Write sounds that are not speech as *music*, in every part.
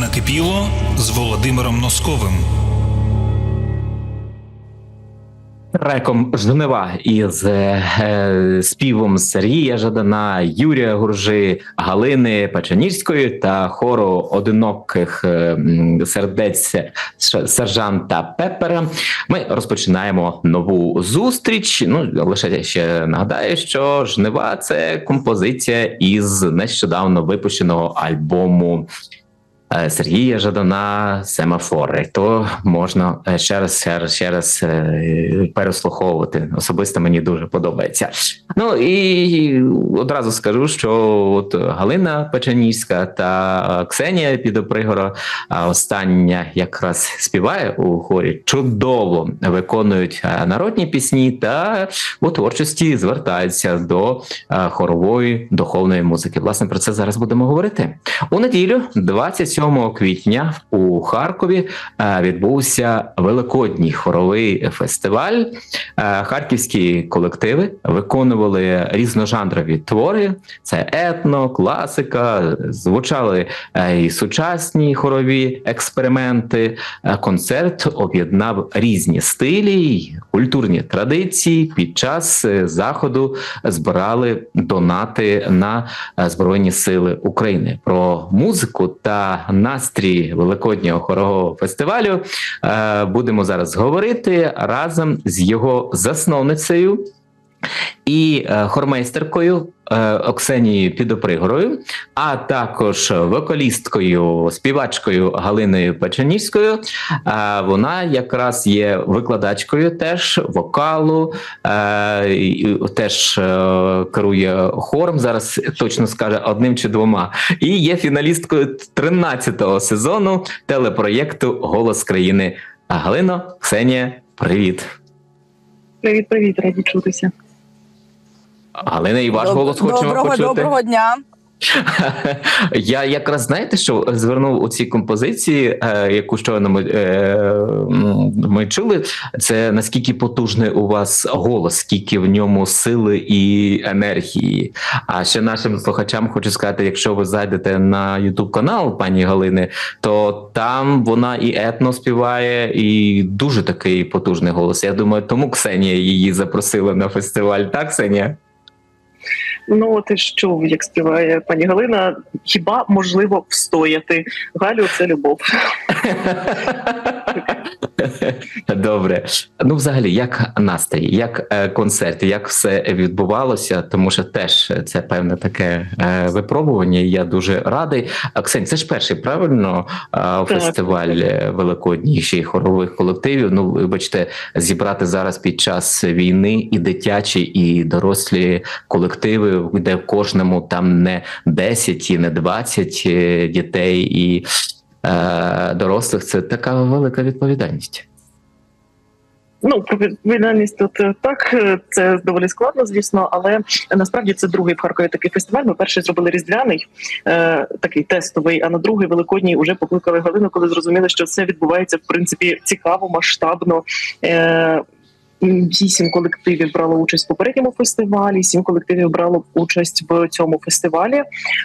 накипіло з Володимиром Носковим. Реком жнива із е, співом Сергія Жадана, Юрія Гуржи, Галини Печеніжської та хору одиноких е, сердець сержанта Пепера. Ми розпочинаємо нову зустріч. Ну лише ще нагадаю, що жнива це композиція із нещодавно випущеного альбому. Е, Сергія Жадана семафори, то можна е, ще раз, ще раз, ще раз е, переслуховувати. Особисто мені дуже подобається. Ну і одразу скажу, що от Галина Печеніська та Ксенія Підопригора, остання якраз співає у хорі, чудово виконують народні пісні та у творчості звертаються до хорової духовної музики. Власне про це зараз будемо говорити. У неділю, 27 квітня, у Харкові е, відбувся великодній хоровий фестиваль. Е, Харківські колективи виконували різножанрові твори: це етно, класика, звучали е, і сучасні хорові експерименти. Концерт об'єднав різні стилі, культурні традиції. Під час заходу збирали донати на Збройні Сили України. Про музику та настрій великоднього хорового фестивалю. Е, будемо зараз говорити разом з його засновницею і е, хормейстеркою е, Оксенією Підопригорою, а також вокалісткою, співачкою Галиною Печеніською. Е, Вона якраз є викладачкою теж вокалу, теж керує хором. Зараз точно скаже одним чи двома. І є фіналісткою 13-го сезону телепроєкту Голос країни. Галино, Ксенія, привіт. Привіт, привіт, раді чутися. Галина, і ваш Доб- голос хочемо доброго, почути. Доброго дня. *laughs* Я якраз знаєте, що звернув у цій композиції, е, яку щойно ми, е, ми чули, це наскільки потужний у вас голос, скільки в ньому сили і енергії. А ще нашим слухачам хочу сказати, якщо ви зайдете на Ютуб канал пані Галини, то там вона і етно співає, і дуже такий потужний голос. Я думаю, тому Ксенія її запросила на фестиваль. Так, Ксенія? Ну, ти ж чув, як співає пані Галина. Хіба можливо встояти? Галю, це любов. *laughs* Добре. Ну, взагалі, як настрій, як е, концерт, як все відбувалося, тому що теж це певне таке е, випробування. і Я дуже радий. А, Ксень, це ж перший правильно е, фестиваль великодній ще й хорових колективів. Ну, вибачте, зібрати зараз під час війни і дитячі, і дорослі колективи, де кожному там не 10 і не 20 е, дітей і е, дорослих. Це така велика відповідальність. Ну, відповідальність тут е, так, е, це доволі складно, звісно, але насправді це другий в Харкові такий фестиваль. Ми перший зробили різдвяний, е, такий тестовий, а на другий великодній вже покликали Галину, коли зрозуміли, що все відбувається в принципі цікаво, масштабно. Е, Вісім колективів брало участь в попередньому фестивалі, сім колективів брало участь в цьому фестивалі.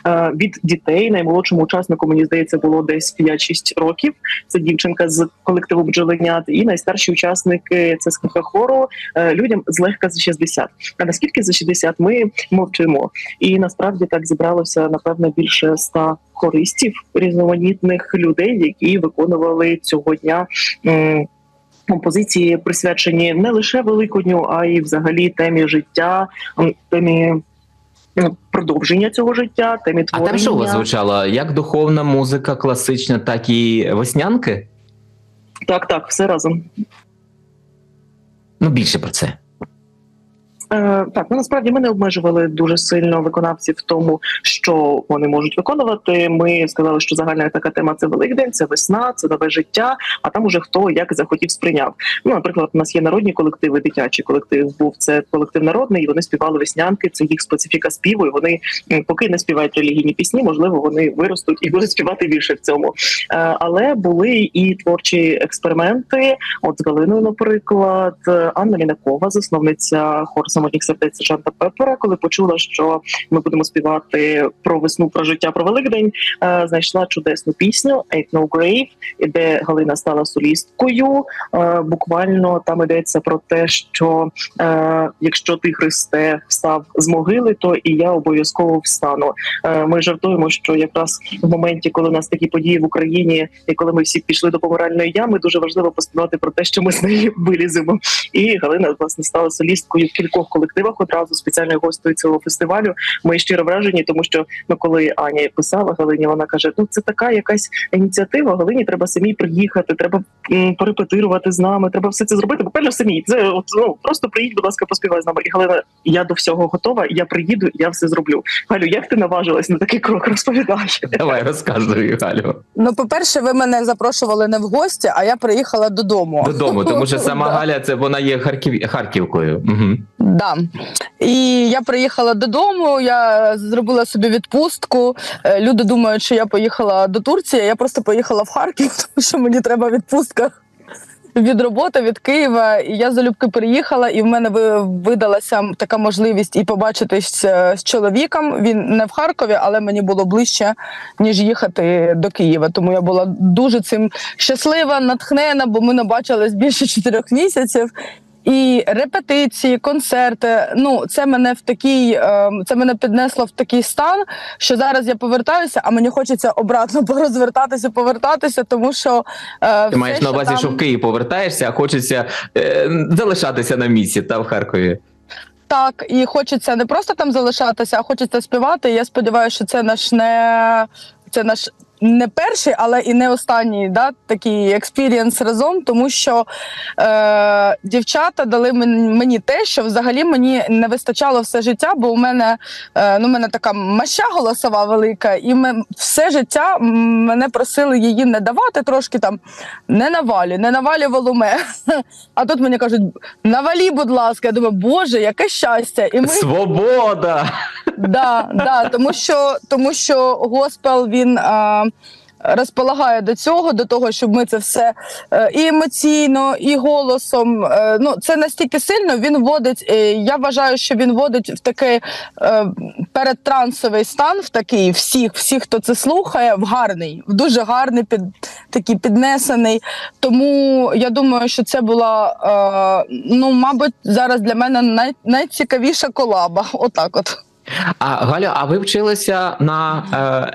Е, Від дітей наймолодшому учаснику, мені здається, було десь 5-6 років. Це дівчинка з колективу бджоленят, і найстарші учасники це скриха хору е, людям злегка за 60. А наскільки за 60 ми мовчимо? І насправді так зібралося напевно більше ста хористів різноманітних людей, які виконували цього дня. Композиції присвячені не лише Великодню, а й взагалі темі життя, темі продовження цього життя, темі А творення. там що у вас звучало? Як духовна музика, класична, так і веснянки? Так, так, все разом. Ну, більше про це. Е, так, ну насправді ми не обмежували дуже сильно виконавців в тому, що вони можуть виконувати. Ми сказали, що загальна така тема це Великдень, це весна, це нове життя. А там уже хто як захотів сприйняв. Ну, наприклад, у нас є народні колективи, дитячий колектив був це колектив народний. і Вони співали веснянки. Це їх специфіка співу. і Вони поки не співають релігійні пісні, можливо, вони виростуть і будуть співати більше в цьому. Е, але були і творчі експерименти. От з Галиною, наприклад, Анна Лінакова, засновниця хор самотніх сердець Жанта Пепера. Коли почула, що ми будемо співати про весну, про життя, про Великдень, е, знайшла чудесну пісню «Ain't No Grave», де Галина стала солісткою. Е, Буквально там йдеться про те, що е, якщо ти Христе встав з могили, то і я обов'язково встану. Ми жартуємо, що якраз в моменті, коли у нас такі події в Україні, і коли ми всі пішли до помиральної ями, дуже важливо поспівати про те, що ми з неї виліземо. І Галина власне стала солісткою в кількох колективах одразу спеціальною гостею цього фестивалю. Ми щиро вражені, тому що ну коли Аня писала Галині, вона каже: ну це така якась ініціатива. Галині треба самій приїхати, треба порепетирувати з нами. Треба все це зробити. Буквально самі. Це от ну просто приїдь, будь ласка, поспівай з нами. І Галина, я до всього готова. Я приїду, я все зроблю. Галю, як ти наважилась на такий крок? Розповідай. Давай розказуй, Галю. Ну, по-перше, ви мене запрошували не в гості, а я приїхала додому. Додому, тому що сама *laughs* Галя це вона є Харків Харківкою. Угу. Да. І я приїхала додому, я зробила собі відпустку. Е, Люди думають, що я поїхала до Турції. Я просто поїхала в Харків, *laughs* тому що мені треба відпустка від роботи, від Києва. І я залюбки приїхала, і в мене ви- видалася така можливість і побачитись з чоловіком. Він не в Харкові, але мені було ближче, ніж їхати до Києва. Тому я була дуже цим щаслива, натхнена, бо ми не бачились більше чотирьох місяців. І репетиції, концерти. Ну, це мене в такий, е, це мене піднесло в такий стан, що зараз я повертаюся, а мені хочеться обратно *laughs* порозвертатися, повертатися, тому що е, Ти маєш на увазі, там- що в Київ повертаєшся, а хочеться е, залишатися на місці та в Харкові. Так, і хочеться не просто там залишатися, а хочеться співати. І я сподіваюся, що це наш не це наш не перший, але і не останній да, такий експірієнс разом, тому що е, дівчата дали мен- мені те, що взагалі мені не вистачало все життя, бо у мене е, ну, у мене така маща голосова велика, і ми все життя мене просили її не давати трошки там не навалі, не навалі волуме. *laughs* А тут мені кажуть, навалі, будь ласка. Я думаю, боже, яке щастя! І ми Свобода! Да, да, тому що тому що госпел він. А, Розполагає до цього, до того, щоб ми це все е, і емоційно, і голосом. е, ну це настільки сильно. Він вводить. е, я вважаю, що він вводить в такий передтрансовий стан, в такий всіх, всіх, хто це слухає, в гарний, в дуже гарний, під такий піднесений. Тому я думаю, що це була ну, мабуть, зараз для мене най, найцікавіша колаба. Отак, от. А Галю, а ви вчилися на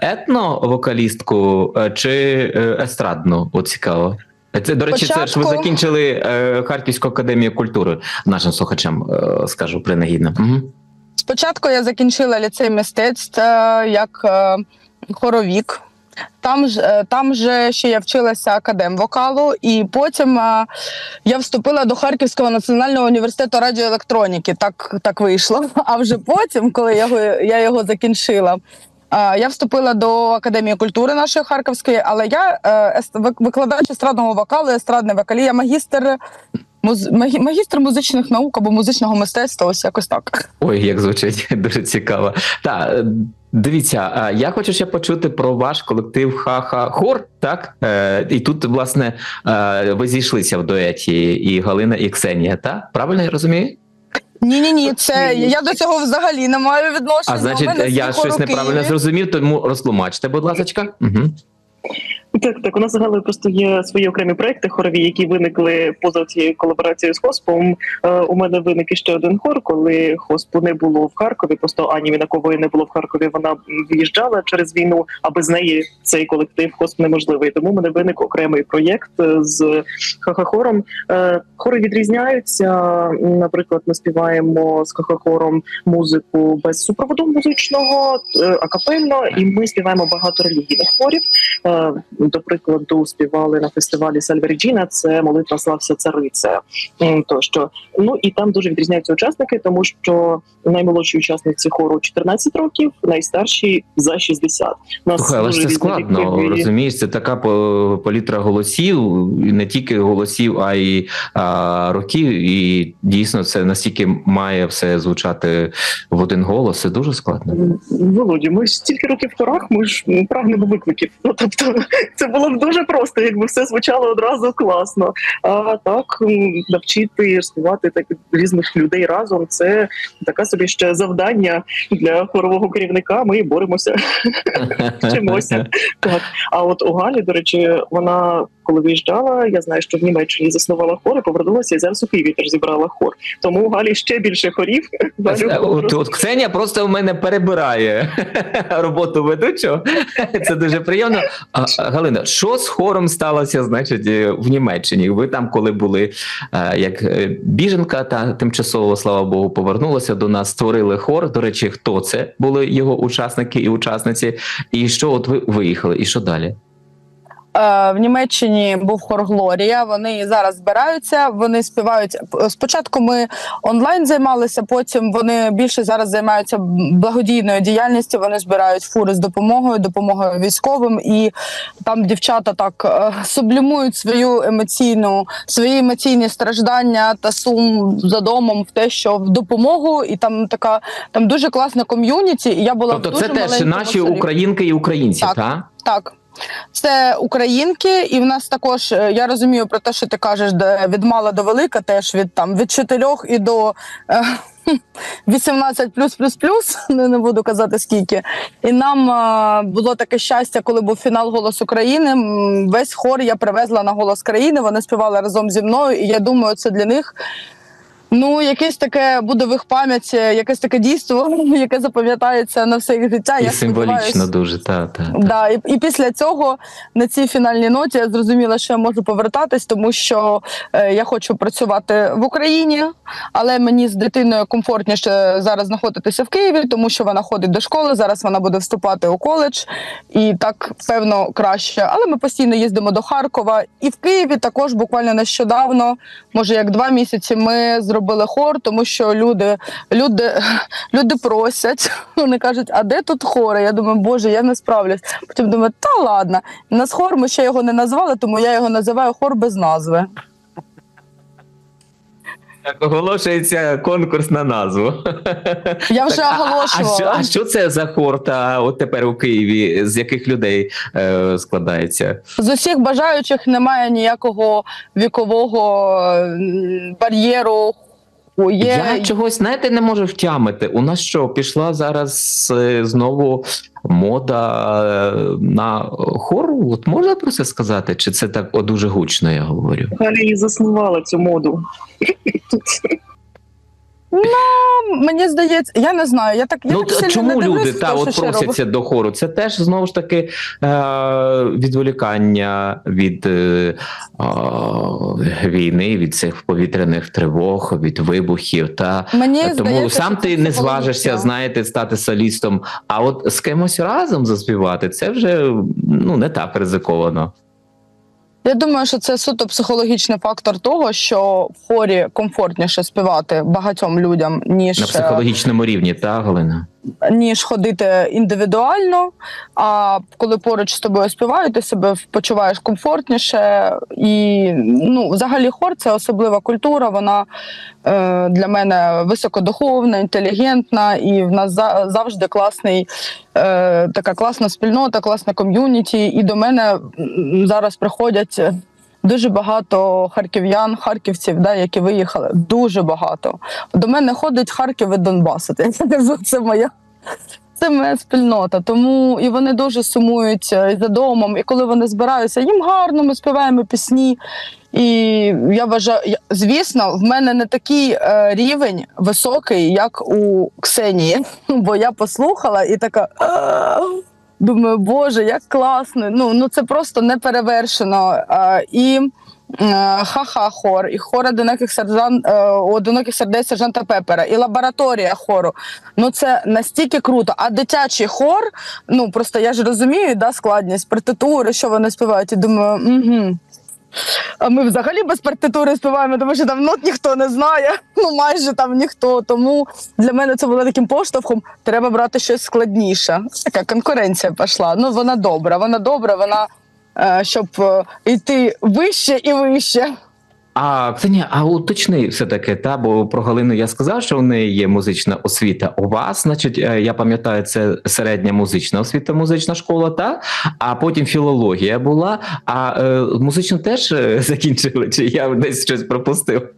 е, етно-вокалістку е, чи е, естрадну? От цікаво. Це, до речі, це ж ви закінчили е, Харківську академію культури нашим слухачам, е, скажу принагідно. Угу. Спочатку я закінчила ліцей мистецтв е, як е, хоровік. Там ж е, там же ще я вчилася академ вокалу, і потім е, я вступила до Харківського національного університету радіоелектроніки. Так, так вийшло. *laughs* А вже потім, коли я його, я його закінчила, е, я вступила до академії культури нашої харківської, але я ест- викладач естрадного вокалу, естрадний вокалі, я магістр. Магістр музичних наук або музичного мистецтва, ось якось так. Ой, як звучить *laughs* дуже цікаво. Так, дивіться, а я хочу ще почути про ваш колектив Ха-Ха Хор. Так, е, і тут, власне, е, ви зійшлися в дуеті і Галина, і Ксенія. Так? Правильно я розумію? Ні, ні, ні, це я до цього взагалі не маю відношення. А значить, я щось неправильно зрозумів, тому розтлумачте, будь ласка. Угу. Так, так. У нас з просто є свої окремі проекти хорові, які виникли поза цією колаборацією з Хоспом. Е, у мене виник іще один хор, коли Хоспу не було в Харкові. Просто Ані Мінакової не було в Харкові. Вона виїжджала через війну, а без неї цей колектив Хосп неможливий. Тому в мене виник окремий проєкт е, з хахахором. Е, Хори відрізняються. Наприклад, ми співаємо з хахахором музику без супроводу музичного, е, акапельно, і ми співаємо багато релігійних хворів. Е, До прикладу, співали на фестивалі Сальверджіна. Це молитва слався цариця. М, Тощо, ну і там дуже відрізняються учасники, тому що наймолодші учасниці хору 14 років, найстарші за 60. Нас Слухай, але ж це складно, вікові- розумієш, це така палітра голосів, і не тільки голосів, а й а, років. І дійсно це настільки має все звучати в один голос. Це дуже складно. Володі, ми ж стільки років в хорах, ми ж прагнемо викликів. Ну тобто Це було б дуже просто, якби все звучало одразу класно. А так навчити співати так різних людей разом. Це таке собі ще завдання для хорового керівника. Ми боремося, *laughs* вчимося. Так. А от у Галі, до речі, вона коли виїжджала, я знаю, що в Німеччині заснувала хор і повернулася і зараз у Києві теж зібрала хор. Тому у Галі ще більше хорів. *laughs* От, от Ксенія просто в мене перебирає *laughs* роботу ведучого. Це дуже приємно. Галина, що з хором сталося, значить, е, в Німеччині? Ви там, коли були е, як е, біженка, та тимчасово, слава Богу, повернулася до нас, створили хор. До речі, хто це були його учасники і учасниці? І що от ви виїхали? І що далі? Е, В Німеччині був хор Глорія. Вони зараз збираються. Вони співають. Спочатку ми онлайн займалися, потім вони більше зараз займаються благодійною діяльністю. Вони збирають фури з допомогою, допомогою військовим, і там дівчата так е, сублімують свою емоційну, свої емоційні страждання та сум за домом в те, що в допомогу, і там така там дуже класна ком'юніті. І я була Тобто, дуже це теж наші селі. українки і українці, Так. так? Так. Це українки, і в нас також е, я розумію про те, що ти кажеш, де від мала до велика, теж від там від чотирьох і до е, *laughs* 18 плюс плюс плюс, *laughs* не, не буду казати скільки. І нам е, було таке щастя, коли був фінал Голос України. Весь хор я привезла на голос країни. Вони співали разом зі мною, і я думаю, це для них. Ну, якесь таке буде в їх пам'яті, якесь таке дійство, *laughs* яке запам'ятається на все їх життя. І я символічно дуже, так. Та, та. Да, і, і після цього на цій фінальній ноті я зрозуміла, що я можу повертатись, тому що е, я хочу працювати в Україні, але мені з дитиною комфортніше зараз знаходитися в Києві, тому що вона ходить до школи. Зараз вона буде вступати у коледж, і так певно краще. Але ми постійно їздимо до Харкова, і в Києві також буквально нещодавно, може як два місяці, ми зробили хор, тому що люди, люди, люди просять. *laughs* Вони кажуть, а де тут хори? Я думаю, боже, я не справлюсь. Потім думаю, та ладно. У нас хор, ми ще його не назвали, тому я його називаю хор без назви. Так, Оголошується конкурс на назву. *laughs* Я вже Так, а- а- А, що, а що це за хор та от тепер у Києві? З яких людей е, складається? З усіх бажаючих немає ніякого вікового м, Є... Я чогось знаєте не можу втямити. У нас що пішла зараз е, знову мода е, на хор? От можна про це сказати? Чи це так о, дуже гучно? Я говорю? Галі і заснувала цю моду. Мені здається, я не знаю. Я так я ну так чому не дивлюсь, люди та от просяться до хору? Це теж знову ж таки е, відволікання від е, е, війни, від цих повітряних тривог, від вибухів. Та Мені тому здається, сам ти не зважишся, знаєте, стати солістом. А от з кимось разом заспівати це вже ну не так ризиковано. Я думаю, що це суто психологічний фактор того, що в хорі комфортніше співати багатьом людям, ніж На е, психологічному рівні, та Галина? Ніж ходити індивідуально. А коли поруч з тобою співають, ти себе почуваєш комфортніше. І ну, взагалі, хор це особлива культура. Вона е, для мене високодуховна, інтелігентна, і в нас за, завжди класний, е, така класна спільнота, класна ком'юніті. І до мене зараз приходять. Дуже багато харків'ян, харківців, да, які виїхали. Дуже багато. До мене ходить Харків і Донбас. Це моя. Це моя спільнота, тому і вони дуже сумують е, за домом. І коли вони збираються, їм гарно, ми співаємо пісні. І я вважаю, звісно, в мене не такий е, рівень високий, як у Ксенії. *laughs* Бо я послухала і така. Думаю, боже, як класно. Ну, ну це просто неперевершено. А, і е, ха-ха хор, і хор одиноких сержант, е, одиноких сердець сержанта Пепера, і лабораторія хору. Ну це настільки круто. А дитячий хор, ну просто я ж розумію, да, складність партитури, що вони співають, і думаю, угу. А ми взагалі без партитури співаємо, тому що там нот ніхто не знає, ну майже там ніхто. Тому для мене це було таким поштовхом. Треба брати щось складніше. Така конкуренція пішла. Ну вона добра, вона добра, вона е, щоб е, йти вище і вище. А Ксенія, а уточни все-таки, та бо про Галину я сказав, що в неї є музична освіта. У вас, значить, е, я пам'ятаю, це середня музична освіта, музична школа, та а потім філологія була. А е, музичну теж е, *laughs* закінчили? Чи я десь щось пропустив?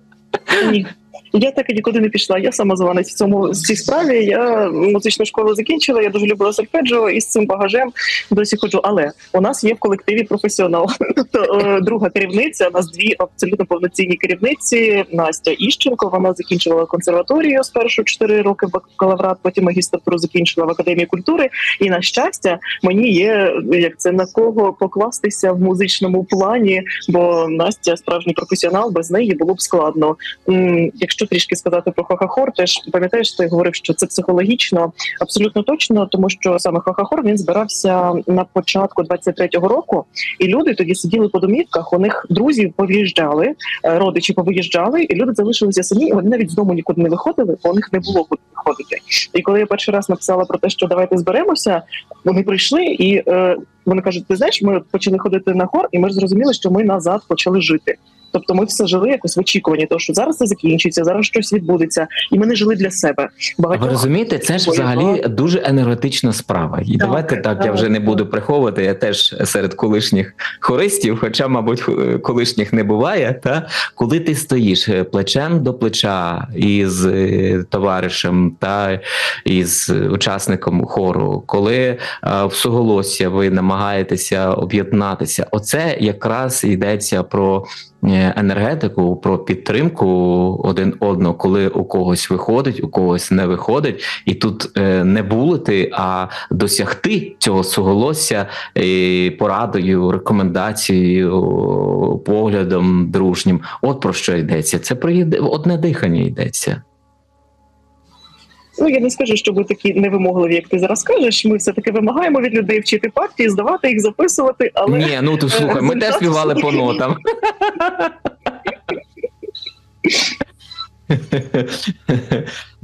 Ні. Я так і нікуди не пішла. Я самозванець в цьому в цій справі. Я музичну школу закінчила. Я дуже любила сольфеджіо і з цим багажем досі ходжу. Але у нас є в колективі професіонал. *laughs* Тобто е, друга керівниця. У нас дві абсолютно повноцінні керівниці. Настя Іщенко. Вона закінчила консерваторію спершу 4 роки бакалаврат, потім магістратуру закінчила в академії культури. І на щастя, мені є як це на кого покластися в музичному плані, бо Настя справжній професіонал, без неї було б складно. М, Якщо трішки сказати про Хохахор, теж пам'ятаєш, ти говорив, що це психологічно абсолютно точно, тому що саме Хохахор він збирався на початку 23-го року, і люди тоді сиділи по домівках. У них друзі пов'їжджали, е, родичі повиїжджали, і люди залишилися самі. Вони навіть з дому нікуди не виходили, бо у них не було куди виходити. І коли я перший раз написала про те, що давайте зберемося, вони прийшли і е, вони кажуть: ти знаєш, ми почали ходити на хор, і ми ж зрозуміли, що ми назад почали жити. Тобто ми все жили якось в очікуванні, того, що зараз це закінчиться, зараз щось відбудеться, і ми не жили для себе. А Багатьох ви розумієте, це ж взагалі дуже енергетична справа. І Так, давайте так, я так, вже не буду приховувати. Я теж серед колишніх хористів, хоча, мабуть, колишніх не буває. Та коли ти стоїш е, плечем до плеча із е, товаришем та із учасником хору, коли е, в суголосся ви намагаєтеся об'єднатися, оце якраз йдеться про енергетику, про підтримку один одного, коли у когось виходить, у когось не виходить, і тут е, не булити, а досягти цього суголосся е, порадою, рекомендацією, поглядом дружнім. От про що йдеться. Це про одне дихання йдеться. Ну я не скажу, що ви такі невимогливі, як ти зараз кажеш. Ми все таки вимагаємо від людей вчити партії, здавати їх, записувати, але Ні, ну ти слухай, ми теж співали по нотам.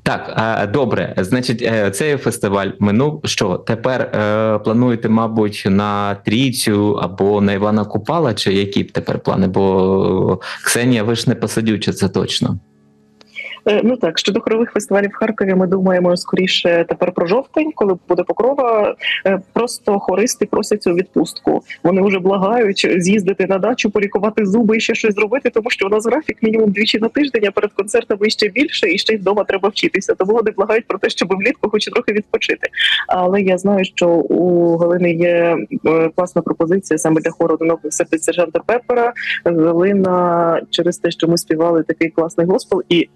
Так, а, добре. Значить, е, цей фестиваль минув. Що тепер е, плануєте, мабуть, на трійцю або на Івана Купала, чи які тепер плани? Бо Ксенія, ви ж не посадюча, це точно. Е, Ну так, щодо хорових фестивалів в Харкові, ми думаємо скоріше тепер про жовтень, коли буде покрова. Е, Просто хористи просяться у відпустку. Вони вже благають з'їздити на дачу, полікувати зуби і ще щось зробити, тому що у нас графік мінімум двічі на тиждень, а перед концертами ще більше, і ще й вдома треба вчитися. Тому вони благають про те, щоб влітку хоч трохи відпочити. Але я знаю, що у Галини є е, класна пропозиція саме для хору одиноких сердець сержанта Пепера. Галина через те, що ми співали такий класний госпел, і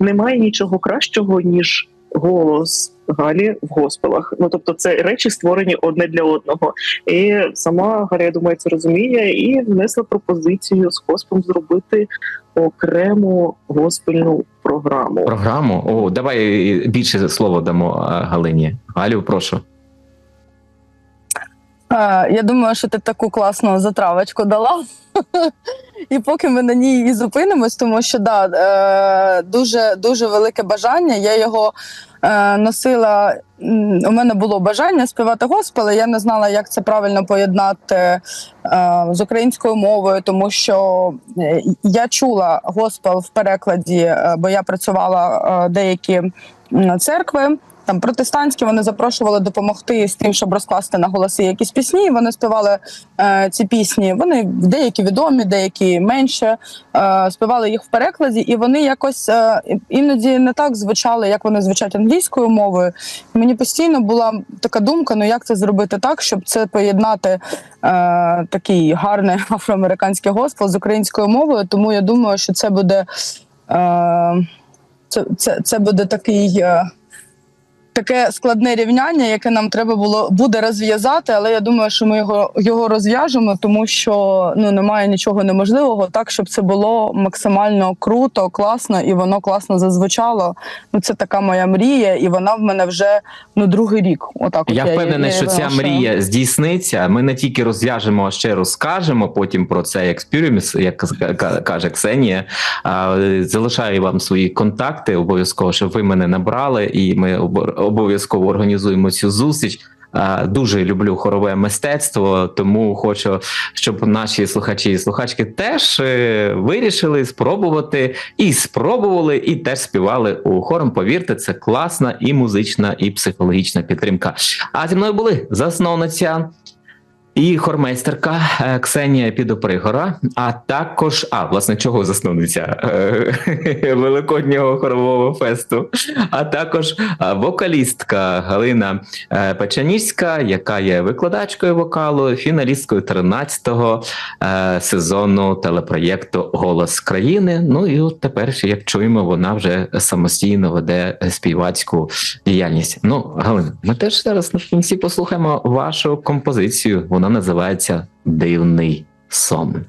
немає нічого кращого ніж голос Галі в госпелах. Ну тобто, це речі створені одне для одного. І сама Галя, я думаю, це розуміє і внесла пропозицію з госпом зробити окрему госпельну програму. Програму. О, давай більше слово дамо е, Галині. Галю, прошу. Я думаю, що ти таку класну затравочку дала. І поки ми на ній і зупинимось, тому що да, е, дуже дуже велике бажання. Я його е, носила. У мене було бажання співати госпел, і Я не знала, як це правильно поєднати е, з українською мовою, тому що я чула госпел в перекладі, бо я працювала деякі церкви. Там протестантські вони запрошували допомогти з тим, щоб розкласти на голоси якісь пісні. Вони співали е, ці пісні. Вони деякі відомі, деякі менше. Е, співали їх в перекладі, і вони якось е, іноді не так звучали, як вони звучать англійською мовою. І мені постійно була така думка: ну як це зробити так, щоб це поєднати е, такий гарний *laughs* афроамериканський госпел з українською мовою. Тому я думаю, що це буде. Е, це, це, це буде такий. е, Таке складне рівняння, яке нам треба було буде розв'язати, але я думаю, що ми його його розв'яжемо, тому що ну немає нічого неможливого, так щоб це було максимально круто, класно і воно класно зазвучало. Ну це така моя мрія, і вона в мене вже ну другий рік. Отак от Я впевнений, що ця виношую. мрія здійсниться. Ми не тільки розв'яжемо, а ще розкажемо потім про цей експіріміс, як каже Ксенія. Залишаю вам свої контакти обов'язково, щоб ви мене набрали, і ми обов'язково організуємо цю зустріч. дуже люблю хорове мистецтво, тому хочу, щоб наші слухачі і слухачки теж е, вирішили спробувати і спробували, і теж співали у хором. Повірте, це класна і музична, і психологічна підтримка. А зі мною були засновниця. І хормейстерка е, Ксенія Підопригора, а також а власне чого засновниця Е, *laughs* Великоднього хорового фесту, а також е, вокалістка Галина Печаніська, яка є викладачкою вокалу, фіналісткою 13-го е, сезону телепроєкту Голос країни. Ну і от тепер, як чуємо, вона вже самостійно веде співацьку діяльність. Ну, Галина, ми теж зараз на кінці послухаємо вашу композицію. Вона називається Дивний сон.